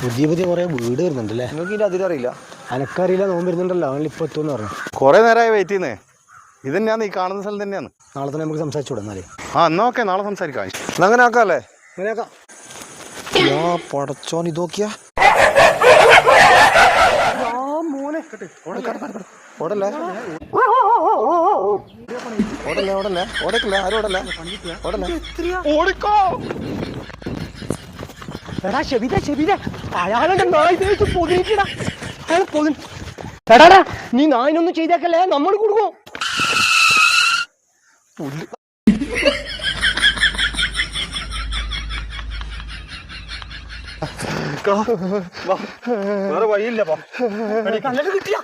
പുതിയ പുതിയ കുറെ വീട് വരുന്നുണ്ട് അല്ലേ നിങ്ങൾക്ക് ഇതിന്റെ അതിലറിയില്ല അറിയില്ല. അനക്കറിയില്ല നോമ്പ് വരുന്നുണ്ടല്ലോ. അവനിൽ ഇപ്പൊ എത്തുമെന്ന് പറഞ്ഞു. കുറേ നേരമായി വെയിറ്റ് ചെയ്യുന്നേ. ഇത് തന്നെയാണ് ഈ കാണുന്ന സ്ഥലം തന്നെയാണ് നാളെ തന്നെ നമുക്ക് സംസാരിച്ചു എന്നാലേ. ആ എന്നാ ഓക്കെ നാളെ സംസാരിക്കാം. എന്നാ അങ്ങനെ ആക്കാല്ലേ? അങ്ങനെയാക്കാം യാ പടച്ചോൻ ഇത് നോക്കിയാ? ഓടല്ലേ? ഓടല്ലേ ഓടല്ലേ? ഓടക്കില്ല ആരും ഓടല്ലേ? ഓടല്ലേ? ഓടിക്കോ! എടാ ഷെബിത ഷെബിത അയാളെ നായി തേച്ച് പൊതിഞ്ഞിട്ടാ അയാൾ പൊതി എടാടാ നീ നായിനൊന്നും ചെയ്തേക്കല്ലേ? നമ്മൾ കൊടുക്കും. വേറെ നല്ലത് കിട്ടിയാ.